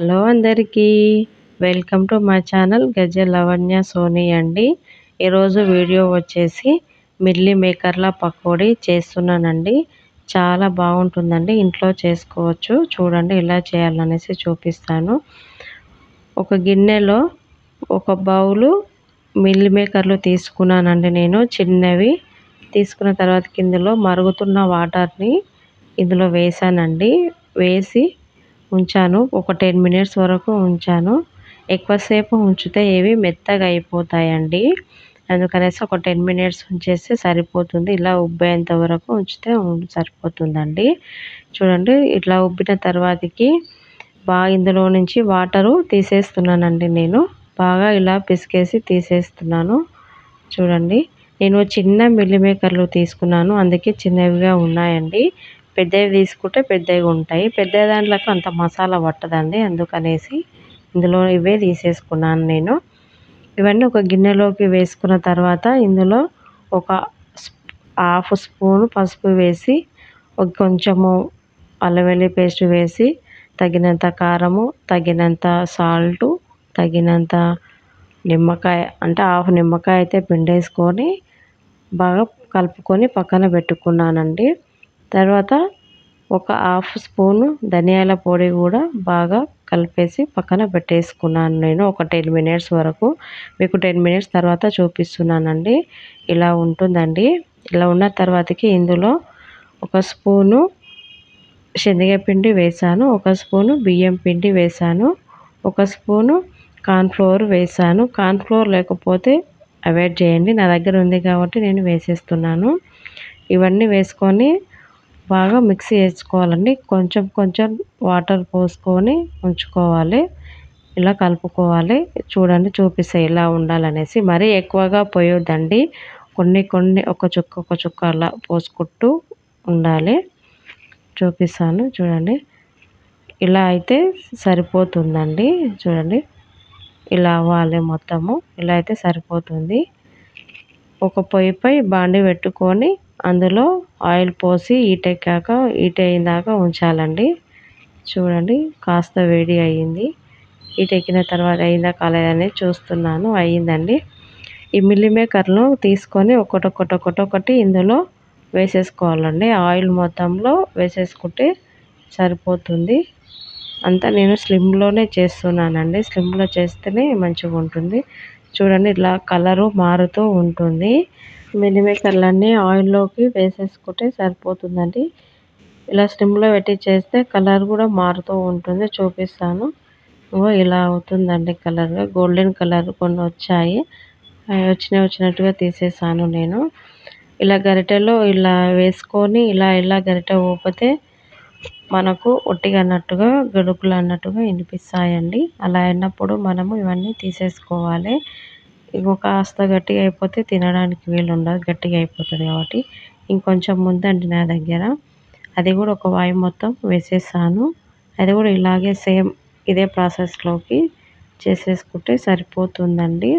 Hello అందరికీ. Welcome to మా channel గజ లవణ్య సోనీ అండి. ఈరోజు వీడియో వచ్చేసి మిల్లీ మేకర్ల పకోడీ చేస్తున్నానండి. చాలా బాగుంటుందండి ఇంట్లో చేసుకోవచ్చు. చూడండి ఎలా చేయాలనేసి చూపిస్తాను. ఒక గిన్నెలో ఒక బౌలు మిల్లీ మేకర్లు తీసుకున్నానండి నేను చిన్నవి. తీసుకున్న తర్వాత ఇందులో మరుగుతున్న వాటర్ని ఇందులో వేసానండి వేసి ఉంచాను. ఒక టెన్ మినిట్స్ వరకు ఉంచాను. ఎక్కువసేపు ఉంచితే ఏవి మెత్తగా అయిపోతాయండి. అందుకనేసి ఒక టెన్ మినిట్స్ ఉంచేస్తే సరిపోతుంది. ఇలా ఉబ్బేంత వరకు ఉంచితే సరిపోతుందండి. చూడండి ఇట్లా ఉబ్బిన తర్వాతకి బాగా ఇందులో నుంచి వాటరు తీసేస్తున్నానండి నేను. బాగా ఇలా పిసికేసి తీసేస్తున్నాను. చూడండి నేను చిన్న మిల్లి మేకర్లు తీసుకున్నాను. అందుకే చిన్నవిగా ఉన్నాయండి. పెద్దవి తీసుకుంటే పెద్దవి ఉంటాయి. పెద్ద దాంట్లకు అంత మసాలా పట్టదండి. అందుకనేసి ఇందులో ఇవే తీసేసుకున్నాను నేను. ఇవన్నీ ఒక గిన్నెలోకి వేసుకున్న తర్వాత ఇందులో ఒక హాఫ్ స్పూన్ పసుపు వేసి కొంచెము అల్లం పేస్ట్ వేసి తగినంత కారము తగినంత సాల్టు తగినంత నిమ్మకాయ అంటే హాఫ్ నిమ్మకాయ అయితే పిండేసుకొని బాగా కలుపుకొని పక్కన పెట్టుకున్నానండి. తర్వాత ఒక హాఫ్ స్పూను ధనియాల పొడి కూడా బాగా కలిపేసి పక్కన పెట్టేసుకున్నాను నేను. ఒక టెన్ మినిట్స్ వరకు. మీకు టెన్ మినిట్స్ తర్వాత చూపిస్తున్నానండి. ఇలా ఉంటుందండి. ఇలా ఉన్న తర్వాతకి ఇందులో ఒక స్పూను శనగపిండి వేసాను. ఒక స్పూను బియ్యం పిండి వేసాను. ఒక స్పూను కార్న్ఫ్లోర్ వేసాను. కార్న్ఫ్లోర్ లేకపోతే అవాయిడ్ చేయండి. నా దగ్గర ఉంది కాబట్టి నేను వేసేస్తున్నాను. ఇవన్నీ వేసుకొని బాగా మిక్సీ వేసుకోవాలండి కొంచెం కొంచెం వాటర్ పోసుకొని ఉంచుకోవాలి. ఇలా కలుపుకోవాలి. చూడండి చూపిస్తే ఇలా ఉండాలనేసి. మరీ ఎక్కువగా పోయొద్దండి. కొన్ని కొన్ని ఒక చుక్క ఒక చుక్క అలా పోసుకుంటూ ఉండాలి. చూపిస్తాను చూడండి. ఇలా అయితే సరిపోతుందండి. చూడండి. ఇలా అవ్వాలి మొత్తము. ఇలా అయితే సరిపోతుంది. ఒక పొయ్యిపై బాండి పెట్టుకొని అందులో ఆయిల్ పోసి హీట్ ఎక్కాక హీట్ ఉంచాలండి. చూడండి కాస్త వేడి అయ్యింది. హీట్ ఎక్కిన తర్వాత అయిందా కాలేదని చూస్తున్నాను. అయ్యిందండి. ఈ మిల్లీ మేకర్ను తీసుకొని ఒకటొకటి ఒకటొకటి ఇందులో వేసేసుకోవాలండి. ఆయిల్ మొత్తంలో వేసేసుకుంటే సరిపోతుంది. అంతా నేను స్లిమ్లోనే చేస్తున్నానండి. స్లిమ్లో చేస్తేనే మంచిగా ఉంటుంది చూడండి ఇట్లా కలరు మారుతూ ఉంటుంది. మిల్లిమేకర్లన్నీ ఆయిల్లోకి వేసేసుకుంటే సరిపోతుందండి. ఇలా స్టిమ్లో పెట్టి చేస్తే కలర్ కూడా మారుతూ ఉంటుంది చూపిస్తాను. ఇలా అవుతుందండి కలర్. గోల్డెన్ కలర్ కొన్ని వచ్చాయి. వచ్చిన వచ్చినట్టుగా తీసేసాను నేను. ఇలా గరిటెలో ఇలా వేసుకొని ఇలా ఇలా గరిటె ఊపితే మనకు ఒట్టిగా అన్నట్టుగా గడుకులు అన్నట్టుగా వినిపిస్తాయండి. అలా అయినప్పుడు మనము ఇవన్నీ తీసేసుకోవాలి. ఇగో కాస్త గట్టిగా అయిపోతే తినడానికి వీలు ఉండదు గట్టిగా అయిపోతుంది కాబట్టి. ఇంకొంచెం ముందండి నా దగ్గర. అది కూడా ఒక వాయి మొత్తం వేసేసాను. అది కూడా ఇలాగే సేమ్ ఇదే ప్రాసెస్లోకి చేసేసుకుంటే సరిపోతుందండి.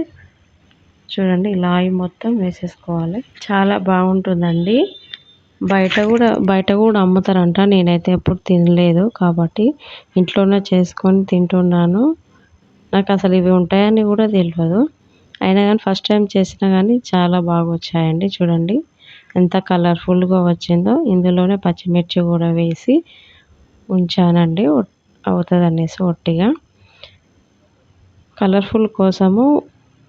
చూడండి ఇలా మొత్తం వేసేసుకోవాలి. చాలా బాగుంటుందండి. బయట కూడా బయట కూడా అమ్ముతారంట. నేనైతే ఎప్పుడు తినలేదు కాబట్టి ఇంట్లోనే చేసుకొని తింటున్నాను. నాకు అసలు ఇవి ఉంటాయని కూడా తెలియదు. అయినా కానీ ఫస్ట్ టైం చేసినా కానీ చాలా బాగా వచ్చాయండి చూడండి. ఎంత కలర్ఫుల్గా వచ్చిందో. ఇందులోనే పచ్చిమిర్చి కూడా వేసి ఉంచానండి అవుతుంది అనేసి ఒట్టిగా. కలర్ఫుల్ కోసము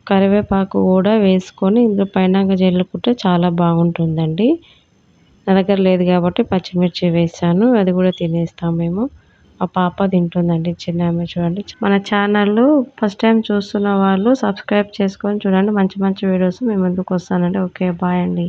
కరివేపాకు కూడా వేసుకొని ఇందులో పైన జల్లుకుంటే చాలా బాగుంటుందండి. నా దగ్గర లేదు కాబట్టి పచ్చిమిర్చి వేసాను అది కూడా తినేస్తాం మేము. ఆ పాప తింటుందండి చిన్న ఆమె చూడండి. మన ఛానల్ ఫస్ట్ టైం చూస్తున్న వాళ్ళు సబ్స్క్రైబ్ చేసుకొని చూడండి. మంచి మంచి వీడియోస్ మేము ముందుకు వస్తానండి. ఓకే బాయ్ అండి.